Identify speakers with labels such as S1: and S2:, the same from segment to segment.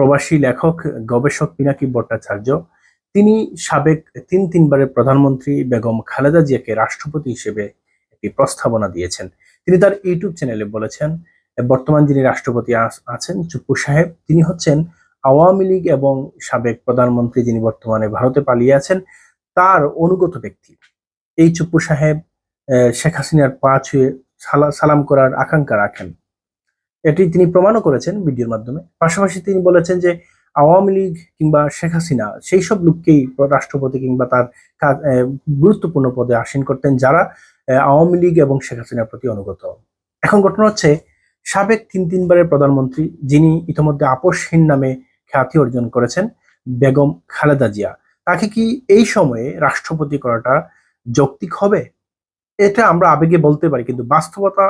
S1: প্রবাসী লেখক, গবেষক পিনাকি ভট্টাচার্য, তিনি সাবেক তিন তিনবারের প্রধানমন্ত্রী বেগম খালেদা জিয়াকে রাষ্ট্রপতি হিসেবে একটি প্রস্তাবনা দিয়েছেন। তিনি তার ইউটিউব চ্যানেলে বলেছেন, বর্তমান যিনি রাষ্ট্রপতি আছেন চুপ্পু সাহেব, তিনি হচ্ছেন আওয়ামী লীগ এবং সাবেক প্রধানমন্ত্রী যিনি বর্তমানে ভারতে পালিয়ে আছেন, তার অনুগত ব্যক্তি। এই চুপ্পু সাহেব শেখ হাসিনার পা ছুঁয়ে সালা- সালাম করার আকাঙ্ক্ষা রাখেন। এটি তিনি প্রমাণও করেছেন ভিডিওর মাধ্যমে। পাশাপাশি তিনি বলেছেন যে আওয়ামী লীগ কিংবা শেখ হাসিনা সেই সব লোককেই রাষ্ট্রপতি কিংবা তার গুরুত্বপূর্ণ পদে আসীন করতেন যারা আওয়ামী লীগ এবং শেখ হাসিনার প্রতি অনুগত। এখন ঘটনা হচ্ছে, সাবেক তিন তিনবারের প্রধানমন্ত্রী যিনি ইতিমধ্যে আপোষহীন নামে খ্যাতি অর্জন করেছেন, বেগম খালেদা জিয়া, তাকে কি এই সময়ে রাষ্ট্রপতি করাটা যৌক্তিক হবে? এটা আমরা আবেগে বলতে পারি, কিন্তু বাস্তবতা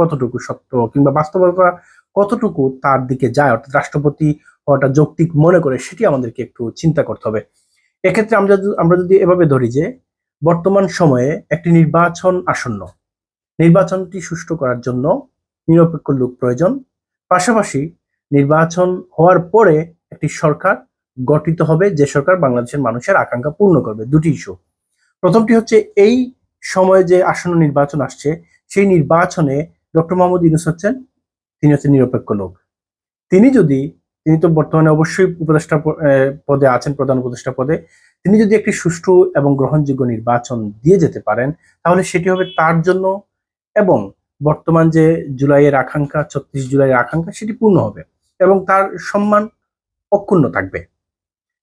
S1: কতটুকু সত্য কিংবা বাস্তবতা কতটুকু তার দিকে যায়? অর্থাৎ রাষ্ট্রপতি হওয়াটা যৌক্তিক মনে করে সেটি আমাদেরকে একটু চিন্তা করতে হবে। এক্ষেত্রে আমরা আমরা যদি এভাবে ধরি যে বর্তমান সময়ে একটি নির্বাচন আসন্ন। নির্বাচনটি সুষ্ঠু করার জন্য নিরপেক্ষ লোক প্রয়োজন। পাশাপাশি নির্বাচন হওয়ার পরে একটি সরকার গঠিত হবে, যে সরকার বাংলাদেশের মানুষের আকাঙ্ক্ষা পূর্ণ করবে। দুটি ইস্যু। প্রথমটি হচ্ছে, এই সময়ে যে আসন্ন নির্বাচন আসছে, সেই নির্বাচনে ডক্টর মোহাম্মদ ইউনুস হচ্ছেন। তিনি হচ্ছেন নিরপেক্ষ লোক। তিনি যদি, তিনি তো বর্তমানে অবশ্যই উপদেষ্টা পদে আছেন, প্রধান উপদেষ্টা পদে। তিনি যদি একটি সুষ্ঠু এবং গ্রহণযোগ্য নির্বাচন দিয়ে যেতে পারেন, তাহলে সেটি হবে তার জন্য এবং বর্তমান যে জুলাইয়ের আকাঙ্ক্ষা, ছত্রিশ জুলাইয়ের আকাঙ্ক্ষা, সেটি পূর্ণ হবে এবং তার সম্মান অক্ষুণ্ণ থাকবে।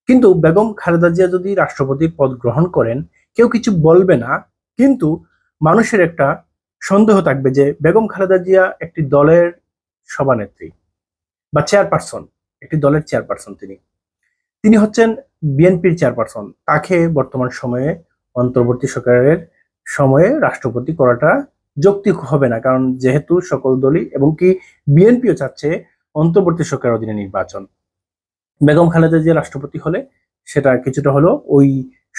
S1: কিন্তু বেগম খালেদা জিয়া যদি রাষ্ট্রপতি পদ গ্রহণ করেন, কেউ কিছু বলবে না, কিন্তু মানুষের একটা সন্দেহ থাকবে যে বেগম খালেদা জিয়া একটি দলের সভানেত্রী বা চেয়ারপারসন, একটি দলের চেয়ারপারসন তিনি। তিনি হচ্ছেন বিএনপির চেয়ারপারসন। তাকে বর্তমান সময়ে অন্তর্বর্তী সরকারের সময়ে রাষ্ট্রপতি করাটা যৌক্তিক হবে না, কারণ যেহেতু সকল দলই এবং কি বিএনপিও চাচ্ছে অন্তর্বর্তী সরকারের অধীনে নির্বাচন। বেগম খালেদা জিয়া রাষ্ট্রপতি হলে সেটা কিছুটা হলো ওই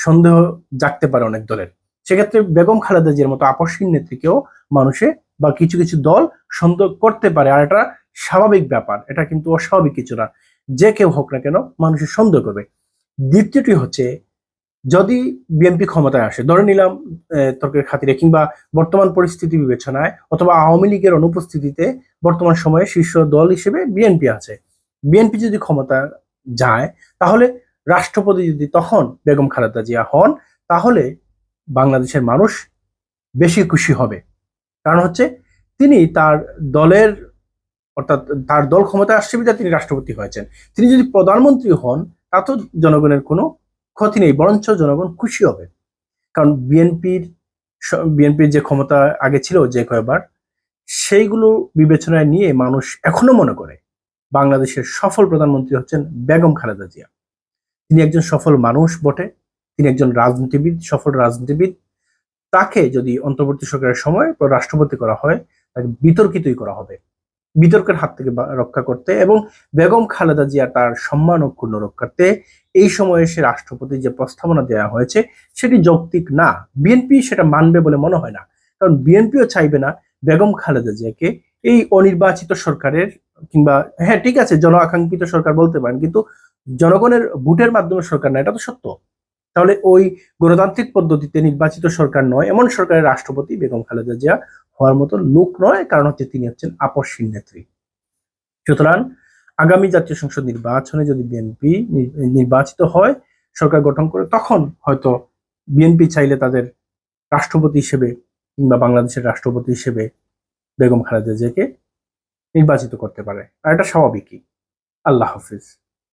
S1: সন্দেহ জাগতে পারে অনেক দলের। সেক্ষেত্রে বেগম খালেদা জিয়ার মতো আপসহীন নেত্রীকেও মানুষে বা কিছু কিছু দল সন্দেহ করতে পারে। আর এটা স্বাভাবিক ব্যাপার, এটা কিন্তু অস্বাভাবিক কিছু না। যে কেউ হোক না কেন মানুষের সন্দেহ করবে। দ্বিতীয়টি হচ্ছে, যদি বিএনপি ক্ষমতায় আসে, ধরে নিলাম তর্কের খাতিরে কিংবা বর্তমান পরিস্থিতি বিবেচনায় অথবা আওয়ামী লীগের অনুপস্থিতিতে বর্তমান সময়ে শীর্ষ দল হিসেবে বিএনপি আছে। বিএনপি যদি ক্ষমতা যায়, তাহলে রাষ্ট্রপতি যদি তখন বেগম খালেদা জিয়া হন, তাহলে বাংলাদেশের মানুষ বেশি খুশি হবে। কারণ হচ্ছে তিনি তার দলের অর্থাৎ তার দল ক্ষমতায় আসছে বিধায় তিনি রাষ্ট্রপতি হয়েছেন। তিনি যদি প্রধানমন্ত্রী হন, তা তো জনগণের কোনো ক্ষতি নেই, বরঞ্চ জনগণ খুশি হবে। কারণ বিএনপির বিএনপির যে ক্ষমতা আগে ছিল যে কয়েকবার সেইগুলো বিবেচনায় নিয়ে মানুষ এখনও মনে করে, বাংলাদেশের সফল প্রধানমন্ত্রী হচ্ছেন বেগম খালেদা জিয়া। তিনি একজন সফল মানুষ বটে তিনি একজন রাজনীতিবিদ, সফল রাজনীতিবিদ। তাকে যদি অন্তর্বর্তী সরকারের সময় রাষ্ট্রপতি করা হয়, তাকে বিতর্কিতই করা হবে। বিতর্কের হাত থেকে রক্ষা করতে এবং বেগম খালেদা জিয়া তার সম্মান অক্ষুণ্ণ রক্ষার্থে এই সময়ে সে রাষ্ট্রপতি যে প্রস্তাবনা দেওয়া হয়েছে, সেটি যৌক্তিক না। বিএনপি সেটা মানবে বলে মনে হয় না। কারণ বিএনপিও চাইবে না বেগম খালেদা জিয়াকে এই অনির্বাচিত সরকারের কিংবা হ্যাঁ ঠিক আছে জন আকাঙ্ক্ষিত সরকার বলতে পারেন, কিন্তু জনগণের ভোটের মাধ্যমে সরকার না, এটা তো সত্য। তাহলে ওই গণতান্ত্রিক পদ্ধতিতে নির্বাচিত সরকার নয়, এমন সরকারের রাষ্ট্রপতি বেগম খালেদা জিয়া হওয়ার মতো লোক নয়, কারণ হচ্ছে তিনি হচ্ছেন আপসহীন নেত্রী। সুতরাং আগামী জাতীয় সংসদ নির্বাচনে যদি বিএনপি নির্বাচিত হয়, সরকার গঠন করে, তখন হয়তো বিএনপি চাইলে তাদের রাষ্ট্রপতি হিসেবে কিংবা বাংলাদেশের রাষ্ট্রপতি হিসেবে বেগম খালেদা জিয়াকে নির্বাচিত করতে পারে। আর এটা স্বাভাবিকই। আল্লাহ হাফিজ।